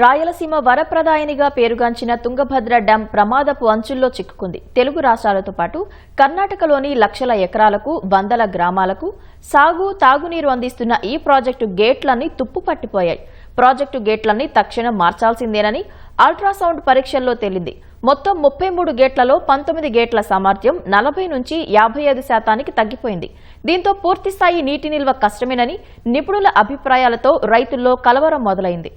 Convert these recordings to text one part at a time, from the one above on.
రాయలసీమ వరప్రదాయనిగా పేరుగాంచిన తుంగభద్ర డ్యాం ప్రమాదపు అంచుల్లో చిక్కుకుంది. తెలుగు రాష్ట్రాలతో పాటు కర్ణాటకలోని లక్షల ఎకరాలకు వందల గ్రామాలకు సాగు తాగునీరు అందిస్తున్న ఈ ప్రాజెక్టు గేట్లన్నీ తుప్పు పట్టిపోయాయి. ప్రాజెక్టు గేట్లన్నీ తక్షణం మార్చాల్సిందేనని అల్ట్రాసౌండ్ పరీక్షల్లో తేలింది. మొత్తం ముప్పై మూడు గేట్లలో పంతొమ్మిది గేట్ల సామర్థ్యం నలభై నుంచి యాభై ఐదు శాతానికి తగ్గిపోయింది. దీంతో పూర్తిస్థాయి నీటి నిల్వ కష్టమేనని నిపుణుల అభిప్రాయాలతో రైతుల్లో కలవరం మొదలైంది.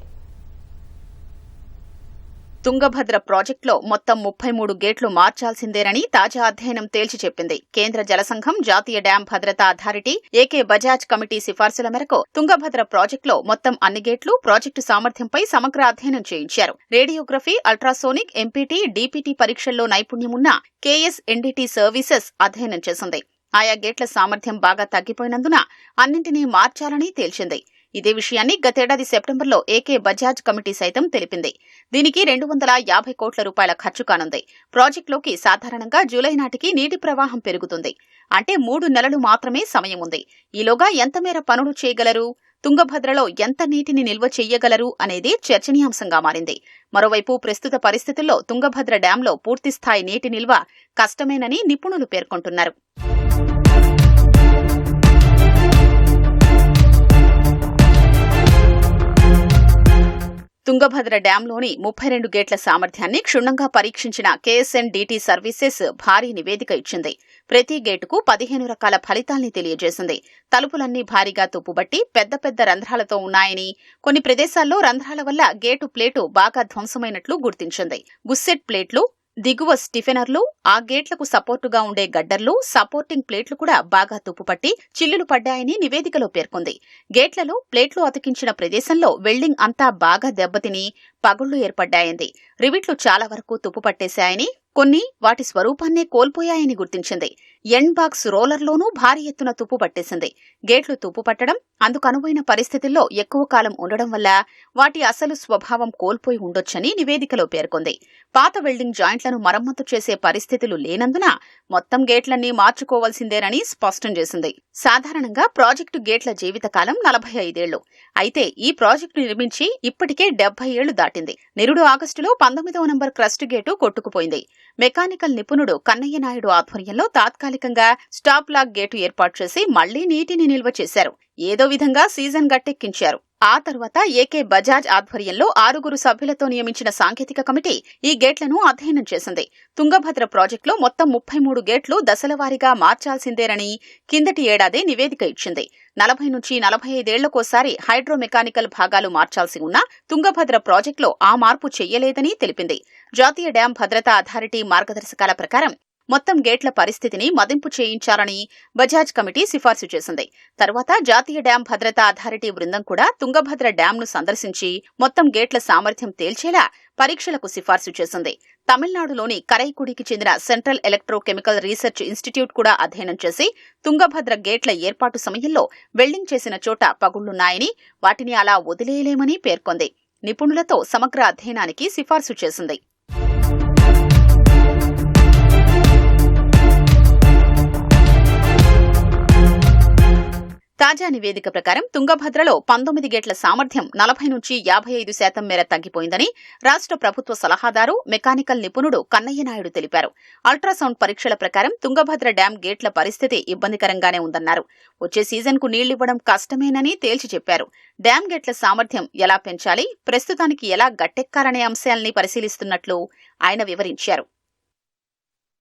తుంగభద్ర ప్రాజెక్టులో మొత్తం ముప్పై మూడు గేట్లు మార్చాల్సిందేనని తాజా అధ్యయనం తేల్చి చెప్పింది. కేంద్ర జలసంఘం జాతీయ డ్యాం భద్రతా అథారిటీ ఏకే బజాజ్ కమిటీ సిఫార్సుల మేరకు తుంగభద్ర ప్రాజెక్టులో మొత్తం అన్ని గేట్లు ప్రాజెక్టు సామర్థ్యంపై సమగ్ర అధ్యయనం చేయించారు. రేడియోగ్రఫీ అల్ట్రాసోనిక్ ఎంపీటీ డీపీటీ పరీక్షల్లో నైపుణ్యమున్న కేఎస్ ఎన్డీటీ సర్వీసెస్ అధ్యయనం చేసింది. ఆయా గేట్ల సామర్థ్యం బాగా తగ్గిపోయినందున అన్నింటినీ మార్చాలని తేల్చింది. ఇదే విషయాన్ని గతేడాది సెప్టెంబర్లో ఏకే బజాజ్ కమిటీ సైతం తెలిపింది. దీనికి రెండు వందల యాభై కోట్ల రూపాయల ఖర్చు కానుంది. ప్రాజెక్టులోకి సాధారణంగా జూలై నాటికి నీటి ప్రవాహం పెరుగుతుంది. అంటే మూడు నెలలు మాత్రమే సమయం ఉంది ఈలోగా ఎంత మేర పనులు చేయగలరు? తుంగభద్రలో ఎంత నీటిని నిల్వ చెయ్యగలరు? అనేది చర్చనీయాంశంగా మారింది. మరోవైపు ప్రస్తుత పరిస్థితుల్లో తుంగభద్ర డ్యాంలో పూర్తిస్థాయి నీటి నిల్వ కష్టమేనని నిపుణులు పేర్కొంటున్నారు. తుంగభద్ర డ్యాంలోని ముప్పై రెండు గేట్ల సామర్థ్యాన్ని క్షుణ్ణంగా పరీక్షించిన కేఎస్ఎన్ డిటి సర్వీసెస్ భారీ నివేదిక ఇచ్చింది. ప్రతి గేటుకు పదిహేను రకాల ఫలితాల్ని తెలియజేసింది. తలుపులన్నీ భారీగా తుప్పుబట్టి పెద్ద పెద్ద రంధ్రాలతో ఉన్నాయని కొన్ని ప్రదేశాల్లో రంధ్రాల వల్ల గేటు ప్లేటు బాగా ధ్వంసమైనట్లు గుర్తించింది. గుస్సెట్ ప్లేట్లు దిగువ స్టిఫెనర్లు ఆ గేట్లకు సపోర్టుగా ఉండే గడ్డర్లు సపోర్టింగ్ ప్లేట్లు కూడా బాగా తుప్పుపట్టి చిల్లులు పడ్డాయని నివేదికలో పేర్కొంది. గేట్లలో ప్లేట్లు అతికించిన ప్రదేశంలో వెల్డింగ్ అంతా బాగా దెబ్బతిని పగుళ్ళు ఏర్పడ్డాయంది. రివిట్లు చాలా వరకు తుప్పు పట్టేశాయని కొన్ని వాటి స్వరూపాన్నే కోల్పోయాయని గుర్తించింది. ఎండ్ బాక్స్ రోలర్లోనూ భారీ ఎత్తున తుప్పు పట్టేసింది. గేట్లు తుప్పు పట్టడం అందుకనువైన పరిస్థితుల్లో ఎక్కువ కాలం ఉండడం వల్ల వాటి అసలు స్వభావం కోల్పోయి ఉండొచ్చని నివేదికలో పేర్కొంది. పాత వెల్డింగ్ జాయింట్లను మరమ్మతు చేసే పరిస్థితులు లేనందున మొత్తం గేట్లన్నీ మార్చుకోవాల్సిందేనని స్పష్టం చేసింది. సాధారణంగా ప్రాజెక్టు గేట్ల జీవితకాలం నలభై ఐదేళ్ళు. అయితే ఈ ప్రాజెక్టు నిర్మించి ఇప్పటికే డెబ్బై ఏళ్ళు దాటింది. నిరుడు ఆగస్టులో పంతొమ్మిదవ నంబర్ క్రస్ట్ గేటు కొట్టుకుపోయింది. మెకానికల్ నిపుణుడు కన్నయ్య నాయుడు ఆధ్వర్యంలో తాత్కాలిక తాత్కాలికంగా స్టాప్ లాక్ గేటు ఏర్పాటు చేసి మళ్ళీ నీటిని నిల్వ చేశారు. ఏదో విధంగా సీజన్ గట్టెక్కించారు. ఆ తర్వాత ఏకే బజాజ్ ఆధ్వర్యంలో ఆరుగురు సభ్యులతో నియమించిన సాంకేతిక కమిటీ ఈ గేట్లను అధ్యయనం చేసింది. తుంగభద్ర ప్రాజెక్టులో మొత్తం ముప్పై మూడు గేట్లు దశలవారీగా మార్చాల్సిందేనని కిందటి ఏడాది నివేదిక ఇచ్చింది. నలభై నుంచి నలభై ఐదేళ్ళకోసారి హైడ్రోమెకానికల్ భాగాలు మార్చాల్సి ఉన్నా తుంగభద్ర ప్రాజెక్టులో ఆ మార్పు చెయ్యలేదని తెలిపింది. జాతీయ డ్యాం భద్రతా అథారిటీ మార్గదర్శకాల ప్రకారం మొత్తం గేట్ల పరిస్థితిని మదింపు చేయించాలని బజాజ్ కమిటీ సిఫార్సు చేసింది. తర్వాత జాతీయ డ్యాం భద్రతా అథారిటీ బృందం కూడా తుంగభద్ర డ్యాంను సందర్శించి మొత్తం గేట్ల సామర్థ్యం తేల్చేలా పరీక్షలకు సిఫార్సు చేసింది. తమిళనాడులోని కరైకుడికి చెందిన సెంట్రల్ ఎలక్ట్రోకెమికల్ రీసెర్చ్ ఇన్స్టిట్యూట్ కూడా అధ్యయనం చేసి తుంగభద్ర గేట్ల ఏర్పాటు సమయంలో వెల్డింగ్ చేసిన చోట పగుళ్ళున్నాయని వాటిని అలా వదిలేయలేమని పేర్కొంది. నిపుణులతో సమగ్ర అధ్యయనానికి సిఫార్సు చేసింది. తాజా నివేదిక ప్రకారం తుంగభద్రలో పంతొమ్మిది గేట్ల సామర్థ్యం నలభై నుంచి యాభై ఐదు శాతం మేర తగ్గిపోయిందని రాష్ట్ర ప్రభుత్వ సలహాదారు మెకానికల్ నిపుణుడు కన్నయ్య నాయుడు తెలిపారు. అల్ట్రాసౌండ్ పరీక్షల ప్రకారం తుంగభద్ర డ్యాం గేట్ల పరిస్థితి ఇబ్బందికరంగానే ఉందన్నారు. వచ్చే సీజన్కు నీళ్ళివ్వడం కష్టమేనని తేల్చి చెప్పారు. డ్యాం గేట్ల సామర్థ్యం ఎలా పెంచాలి ప్రస్తుతానికి ఎలా గట్టెక్కాలనే అంశాల్ని పరిశీలిస్తున్నట్లు ఆయన వివరించారు.